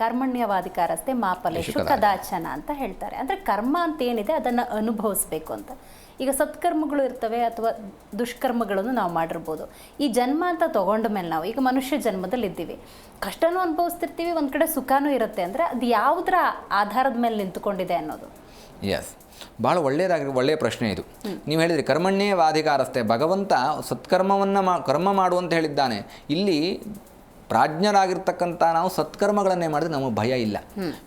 ಕರ್ಮಣ್ಯವಾಧಿಕಾರಸ್ಥೆ ಮಾಪಲೆ ಕದಾಚನ ಅಂತ ಹೇಳ್ತಾರೆ. ಅಂದರೆ ಕರ್ಮ ಅಂತ ಏನಿದೆ ಅದನ್ನು ಅನುಭವಿಸ್ಬೇಕು ಅಂತ. ಈಗ ಸತ್ಕರ್ಮಗಳು ಇರ್ತವೆ ಅಥವಾ ದುಷ್ಕರ್ಮಗಳನ್ನು ನಾವು ಮಾಡಿರ್ಬೋದು. ಈ ಜನ್ಮ ಅಂತ ತಗೊಂಡ ಮೇಲೆ ನಾವು ಈಗ ಮನುಷ್ಯ ಜನ್ಮದಲ್ಲಿ ಇದ್ದೀವಿ. ಕಷ್ಟನೂ ಅನುಭವಿಸ್ತಿರ್ತೀವಿ ಒಂದು ಕಡೆ ಸುಖನೂ ಇರುತ್ತೆ. ಅಂದರೆ ಅದು ಯಾವುದರ ಆಧಾರದ ಮೇಲೆ ನಿಂತುಕೊಂಡಿದೆ ಅನ್ನೋದು. ಎಸ್ ಭಾಳ ಒಳ್ಳೆಯದಾಗಿ ಒಳ್ಳೆಯ ಪ್ರಶ್ನೆ ಇದು. ನೀವು ಹೇಳಿದ್ರಿ ಕರ್ಮಣ್ಯೇ ವಾಧಿಕಾರಸ್ಥೆ ಭಗವಂತ ಸತ್ಕರ್ಮವನ್ನು ಮಾ ಕರ್ಮ ಮಾಡು ಅಂತ ಹೇಳಿದ್ದಾನೆ. ಇಲ್ಲಿ ಪ್ರಾಜ್ಞರಾಗಿರ್ತಕ್ಕಂಥ ನಾವು ಸತ್ಕರ್ಮಗಳನ್ನೇ ಮಾಡಿದ್ರೆ ನಮಗೆ ಭಯ ಇಲ್ಲ.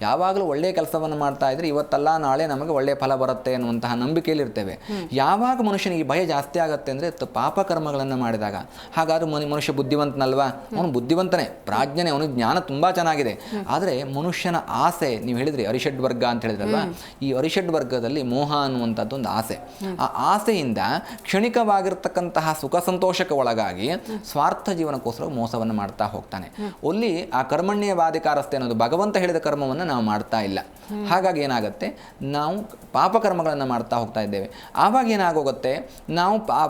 ಯಾವಾಗಲೂ ಒಳ್ಳೆಯ ಕೆಲಸವನ್ನು ಮಾಡ್ತಾ ಇದ್ರೆ ಇವತ್ತಲ್ಲ ನಾಳೆ ನಮಗೆ ಒಳ್ಳೆಯ ಫಲ ಬರುತ್ತೆ ಅನ್ನುವಂತಹ ನಂಬಿಕೆಯಲ್ಲಿ ಇರ್ತೇವೆ. ಯಾವಾಗ ಮನುಷ್ಯನಿಗೆ ಭಯ ಜಾಸ್ತಿ ಆಗುತ್ತೆ ಅಂದರೆ ಪಾಪ ಕರ್ಮಗಳನ್ನು ಮಾಡಿದಾಗ. ಹಾಗಾದ್ರೆ ಮನು ಮನುಷ್ಯ ಬುದ್ಧಿವಂತನಲ್ವಾ? ಅವನು ಬುದ್ಧಿವಂತನೇ. ಪ್ರಾಜ್ಞನೇ. ಅವನಿಗೆ ಜ್ಞಾನ ತುಂಬ ಚೆನ್ನಾಗಿದೆ. ಆದರೆ ಮನುಷ್ಯನ ಆಸೆ ನೀವು ಹೇಳಿದ್ರಿ ಅರಿಷಡ್ ವರ್ಗ ಅಂತ ಹೇಳಿದ್ರಲ್ವಾ? ಈ ಅರಿಷಡ್ ವರ್ಗದಲ್ಲಿ ಮೋಹ ಅನ್ನುವಂಥದ್ದು ಒಂದು ಆಸೆ. ಆ ಆಸೆಯಿಂದ ಕ್ಷಣಿಕವಾಗಿರ್ತಕ್ಕಂತಹ ಸುಖ ಸಂತೋಷಕ್ಕೆ ಒಳಗಾಗಿ ಸ್ವಾರ್ಥ ಜೀವನಕ್ಕೋಸ್ಕರ ಮೋಸವನ್ನು ಮಾಡ್ತಾ ಹೋಗ್ತಾನೆ ಒಲ್ಲಿ ಆ ಕರ್ಮಣ್ಯ ಬಾಧಿಕಾರಸ್ಥೆ ಅನ್ನೋದು ಭಗವಂತ ಹೇಳಿದ ಕರ್ಮವನ್ನು ನಾವು ಮಾಡ್ತಾ ಇಲ್ಲ. ಹಾಗಾಗಿ ಏನಾಗುತ್ತೆ? ನಾವು ಪಾಪಕರ್ಮಗಳನ್ನು ಮಾಡ್ತಾ ಹೋಗ್ತಾ ಇದ್ದೇವೆ. ಆವಾಗ ಏನಾಗೋಗುತ್ತೆ? ನಾವು ಪಾ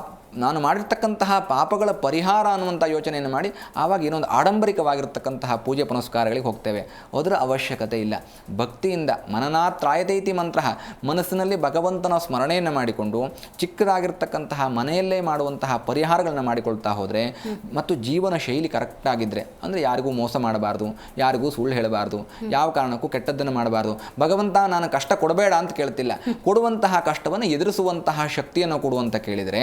ನಾನು ಮಾಡಿರ್ತಕ್ಕಂತಹ ಪಾಪಗಳ ಪರಿಹಾರ ಅನ್ನುವಂಥ ಯೋಚನೆಯನ್ನು ಮಾಡಿ ಆವಾಗ ಇನ್ನೊಂದು ಆಡಂಬರಿಕವಾಗಿರ್ತಕ್ಕಂತಹ ಪೂಜೆ ಪುನಸ್ಕಾರಗಳಿಗೆ ಹೋಗ್ತೇವೆ. ಅದರ ಅವಶ್ಯಕತೆ ಇಲ್ಲ. ಭಕ್ತಿಯಿಂದ ಮನನಾತ್ರಾಯತೈತಿ ಮಂತ್ರ ಮನಸ್ಸಿನಲ್ಲಿ ಭಗವಂತನ ಸ್ಮರಣೆಯನ್ನು ಮಾಡಿಕೊಂಡು ಚಿಕ್ಕದಾಗಿರ್ತಕ್ಕಂತಹ ಮನೆಯಲ್ಲೇ ಮಾಡುವಂತಹ ಪರಿಹಾರಗಳನ್ನು ಮಾಡಿಕೊಳ್ತಾ ಹೋದರೆ ಮತ್ತು ಜೀವನ ಶೈಲಿ ಕರೆಕ್ಟಾಗಿದ್ದರೆ ಅಂದರೆ ಯಾರಿಗೂ ಮೋಸ ಮಾಡಬಾರ್ದು, ಯಾರಿಗೂ ಸುಳ್ಳು ಹೇಳಬಾರ್ದು, ಯಾವ ಕಾರಣಕ್ಕೂ ಕೆಟ್ಟದ್ದನ್ನು ಮಾಡಬಾರ್ದು. ಭಗವಂತ ನಾನು ಕಷ್ಟ ಕೊಡಬೇಡ ಅಂತ ಕೇಳ್ತಿಲ್ಲ. ಕೊಡುವಂತಹ ಕಷ್ಟವನ್ನು ಎದುರಿಸುವಂತಹ ಶಕ್ತಿಯನ್ನು ಕೊಡುವಂತ ಕೇಳಿದರೆ